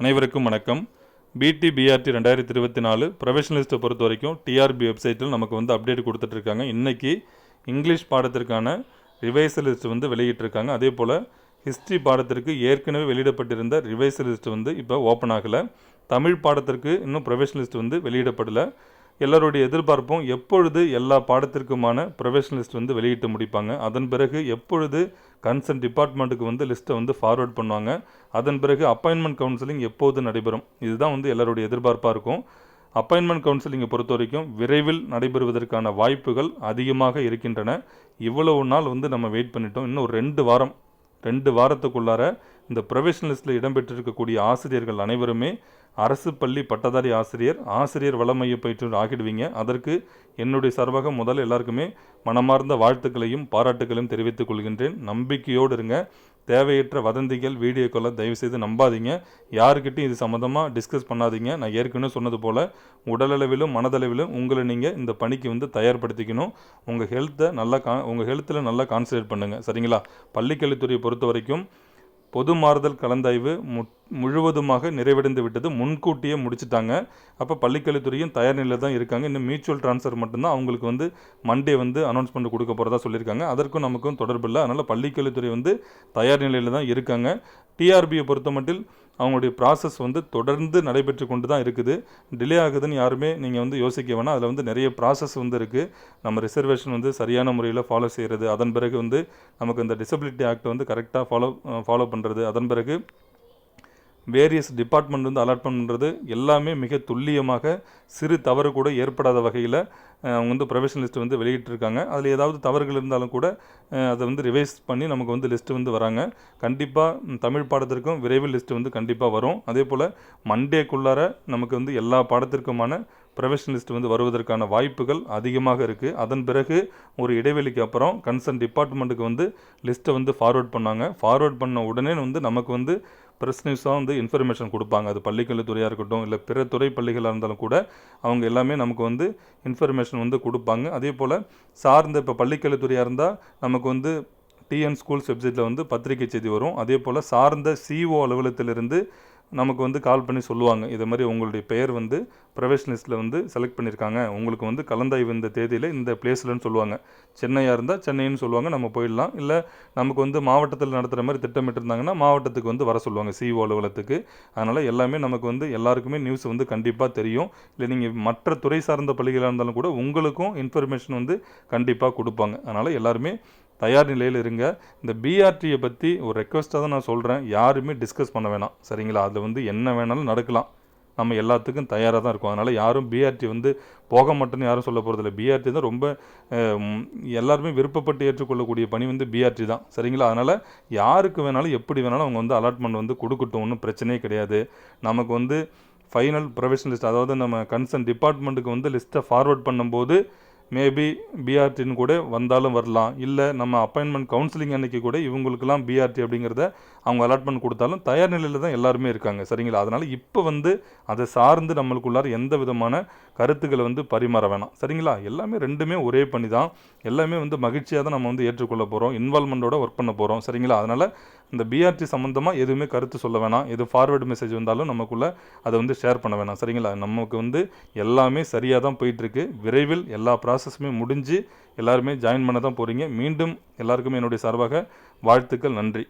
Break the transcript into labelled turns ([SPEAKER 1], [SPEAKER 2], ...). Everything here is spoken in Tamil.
[SPEAKER 1] அனைவருக்கும் வணக்கம். பிடி பிஆர்டி ரெண்டாயிரத்தி இருபத்தி நாலு ப்ரொஃபஷனலிஸ்ட்டை பொறுத்த வரைக்கும் டிஆர்பி வெப்சைட்டில் நமக்கு வந்து அப்டேட் கொடுத்துட்ருக்காங்க. இன்றைக்கி இங்கிலீஷ் பாடத்திற்கான ரிவைசல் லிஸ்ட் வந்து வெளியிட்டிருக்காங்க அதே போல் ஹிஸ்ட்ரி பாடத்திற்கு ஏற்கனவே வெளியிடப்பட்டிருந்த ரிவைசல் லிஸ்ட் வந்து இப்போ ஓப்பன் ஆகலை. தமிழ் பாடத்திற்கு இன்னும் ப்ரொஃபஷனலிஸ்ட் வந்து வெளியிடப்படலை. எல்லாருடைய எதிர்பார்ப்பும் எப்பொழுது எல்லா பாடத்திற்குமான ப்ரொஃபஷனலிஸ்ட் வந்து வெளியிட்டு முடிப்பாங்க. அதன் பிறகு எப்பொழுது கன்சர்ன் டிபார்ட்மெண்ட்டுக்கு வந்து லிஸ்ட்டை வந்து ஃபார்வர்ட் பண்ணுவாங்க. அதன் பிறகு அப்பாயின்மெண்ட் கவுன்சிலிங் எப்போது நடைபெறும்? இதுதான் வந்து எல்லாருடைய எதிர்பார்ப்பாக இருக்கும். அப்பாயின்மெண்ட் கவுன்சிலிங்கை பொறுத்த வரைக்கும் விரைவில் நடைபெறுவதற்கான வாய்ப்புகள் அதிகமாக இருக்கின்றன. இவ்வளவு நாள் வந்து நம்ம வெயிட் பண்ணிட்டோம். இன்னும் ரெண்டு வாரம் ரெண்டு வாரத்துக்குள்ளார இந்த ப்ரொஃபஷனலிஸ்ட்டில் இடம்பெற்றிருக்கக்கூடிய ஆசிரியர்கள் அனைவருமே அரசு பள்ளி பட்டதாரி ஆசிரியர் ஆசிரியர் வளமைய பயிற்றுனர் ஆகிடுவீங்க. அதற்கு என்னுடைய சார்பாக முதல்ல எல்லாருக்குமே மனமார்ந்த வாழ்த்துக்களையும் பாராட்டுகளையும் தெரிவித்துக் கொள்கின்றேன். நம்பிக்கையோடு இருங்க. தேவையற்ற வதந்திகள் வீடியோக்களை தயவுசெய்து நம்பாதீங்க. யாருக்கிட்டையும் இது சம்மந்தமாக டிஸ்கஸ் பண்ணாதீங்க. நான் ஏற்கனவே சொன்னது போல் உடலளவிலும் மனதளவிலும் உங்களை நீங்கள் இந்த பணிக்கு வந்து தயார்படுத்திக்கணும். உங்கள் ஹெல்த்தை நல்லா கா உங்கள் ஹெல்த்தில் நல்லா கான்சன்ட்ரேட் பண்ணுங்கள் சரிங்களா? பள்ளிக்கல்வித்துறையை பொறுத்த வரைக்கும் பொது மாறுதல் கலந்தாய்வு மு முழுவதுமாக நிறைவடைந்து விட்டது. முன்கூட்டியே முடிச்சுட்டாங்க. அப்போ பள்ளிக்கல்வித்துறையும் தயார் நிலையில் தான் இருக்காங்க. இன்னும் மியூச்சுவல் ட்ரான்ஸ்ஃபர் மட்டும்தான் அவங்களுக்கு வந்து மண்டே வந்து அனௌன்ஸ்மெண்ட் கொடுக்க போகிறதா சொல்லியிருக்காங்க. அதற்கும் நமக்கும் தொடர்பு இல்லை. அதனால் பள்ளிக்கல்வித்துறை வந்து தயார் நிலையில் தான் இருக்காங்க. டிஆர்பியை பொறுத்த மட்டில் அவங்களுடைய ப்ராசஸ் வந்து தொடர்ந்து நடைபெற்று கொண்டு தான் இருக்குது. டிலே ஆகுதுன்னு யாருமே நீங்கள் வந்து யோசிக்க வேணாம். அதில் வந்து நிறைய ப்ராசஸ் வந்து இருக்குது நம்ம ரிசர்வேஷன் வந்து சரியான முறையில் ஃபாலோ செய்கிறது அதன் பிறகு வந்து நமக்கு இந்த டிசபிலிட்டி ஆக்ட் வந்து கரெக்டாக ஃபாலோ ஃபாலோ பண்ணுறது அதன் பிறகு வேரியஸ் டிபார்ட்மெண்ட் வந்து அலாட் பண்ணுறது எல்லாமே மிக துல்லியமாக சிறு தவறு கூட ஏற்படாத வகையில் அவங்க வந்து ப்ரொஃபஷனல் லிஸ்ட் வந்து வெளியிட்டிருக்காங்க. அதில் ஏதாவது தவறுகள் இருந்தாலும் கூட அதை வந்து ரிவைஸ் பண்ணி நமக்கு வந்து லிஸ்ட்டு வந்து வராங்க. கண்டிப்பாக தமிழ் பாடத்திற்கும் விரைவில் லிஸ்ட்டு வந்து கண்டிப்பாக வரும். அதே போல் மண்டேக்குள்ளார நமக்கு வந்து எல்லா பாடத்திற்குமான ப்ரொஃபஷனலிஸ்ட் வந்து வருவதற்கான வாய்ப்புகள் அதிகமாக இருக்குது அதன் பிறகு ஒரு இடைவெளிக்கு அப்புறம் கன்சர்ன் டிபார்ட்மெண்ட்டுக்கு வந்து லிஸ்ட்டை வந்து ஃபார்வேர்ட் பண்ணாங்க. ஃபார்வேர்ட் பண்ண உடனே வந்து நமக்கு வந்து ப்ரெஸ் நியூஸாக வந்து இன்ஃபர்மேஷன் கொடுப்பாங்க. அது பள்ளிக்கல்வித்துறையாக இருக்கட்டும் இல்லை பிற துறை பள்ளிகளாக இருந்தாலும் கூட அவங்க எல்லாமே நமக்கு வந்து இன்ஃபர்மேஷன் வந்து கொடுப்பாங்க. அதே போல் சார்ந்த இப்போ பள்ளிக்கல்வித்துறையாக இருந்தால் நமக்கு வந்து டிஎன் ஸ்கூல்ஸ் வெப்சைட்டில் வந்து பத்திரிகை செய்தி வரும். அதே போல் சார்ந்த சிஓ அலுவலகத்திலிருந்து நமக்கு வந்து கால் பண்ணி சொல்லுவாங்க. இது மாதிரி உங்களுடைய பெயர் வந்து ப்ரொஃபஷனலிஸ்ட்டில் வந்து செலக்ட் பண்ணியிருக்காங்க உங்களுக்கு வந்து கலந்தாய்வு இந்த தேதியில் இந்த பிளேஸ்லன்னு சொல்லுவாங்க. சென்னையாக இருந்தால் சென்னைன்னு சொல்லுவாங்க. நம்ம போயிடலாம். இல்லை நமக்கு வந்து மாவட்டத்தில் நடத்துகிற மாதிரி திட்டமிட்டிருந்தாங்கன்னா மாவட்டத்துக்கு வந்து வர சொல்லுவாங்க. சிஓ அலுவலகத்துக்கு. அதனால் எல்லாமே நமக்கு வந்து எல்லாருக்குமே நியூஸ் வந்து கண்டிப்பாக தெரியும். இல்லை நீங்கள் மற்ற துறை சார்ந்த பள்ளிகளாக இருந்தாலும் கூட உங்களுக்கும் இன்ஃபர்மேஷன் வந்து கண்டிப்பாக கொடுப்பாங்க. அதனால் எல்லாருமே தயார் நிலையில் இருங்க. இந்த பிஆர்டியை பற்றி ஒரு ரெக்வஸ்ட்டாக தான் நான் சொல்கிறேன் யாருமே டிஸ்கஸ் பண்ண வேணாம். சரிங்களா? அதில் வந்து என்ன வேணாலும் நடக்கலாம். நம்ம எல்லாத்துக்கும் தயாராக தான் இருக்கும். அதனால் யாரும் பிஆர்டி வந்து போக மாட்டேன்னு யாரும் சொல்ல போகிறதில்ல பிஆர்டி தான் ரொம்ப எல்லாருமே விருப்பப்பட்டு ஏற்றுக்கொள்ளக்கூடிய பணி வந்து பிஆர்டி தான். சரிங்களா? அதனால் யாருக்கு வேணாலும் எப்படி வேணாலும் அவங்க வந்து அலாட்மெண்ட் வந்து கொடுக்கட்டும். ஒன்றும் பிரச்சனையே கிடையாது. நமக்கு வந்து ஃபைனல் ப்ரொஃபஷனலிஸ்ட் அதாவது நம்ம கன்சர்ன் டிபார்ட்மெண்ட்டுக்கு வந்து லிஸ்ட்டை ஃபார்வர்ட் பண்ணும்போது மேபி பிஆர்டின்னு கூட வந்தாலும் வரலாம். இல்லை நம்ம அப்பாயின்மெண்ட் கவுன்சிலிங் அன்னைக்கு கூட இவங்களுக்கெல்லாம் பிஆர்டி அப்படிங்கிறத அவங்க அலாட்மெண்ட் கொடுத்தாலும் தயார் நிலையில் தான் எல்லாருமே இருக்காங்க. சரிங்களா? அதனால் இப்போ வந்து அதை சார்ந்து நம்மளுக்குள்ளார எந்த விதமான கருத்துக்களை வந்து பரிமாற வேணாம். சரிங்களா? எல்லாமே ரெண்டுமே ஒரே பண்ணி தான் எல்லாமே வந்து மகிழ்ச்சியாக தான் நம்ம வந்து ஏற்றுக்கொள்ள போகிறோம் இன்வால்மெண்ட்டோட ஒர்க் பண்ண போகிறோம் சரிங்களா? அதனால் இந்த பிஆர்டி சம்மந்தமாக எதுவுமே கருத்து சொல்ல வேணாம். எது ஃபார்வேர்டு மெசேஜ் வந்தாலும் நமக்குள்ளே அதை வந்து ஷேர் பண்ண வேணாம். சரிங்களா? நமக்கு வந்து எல்லாமே சரியாக தான் போயிட்டுருக்கு. விரைவில் எல்லா ப்ராசஸுமே முடிஞ்சு எல்லாருமே ஜாயின் பண்ண தான் போகிறீங்க மீண்டும் எல்லாருக்குமே என்னுடைய சார்பாக வாழ்த்துக்கள். நன்றி.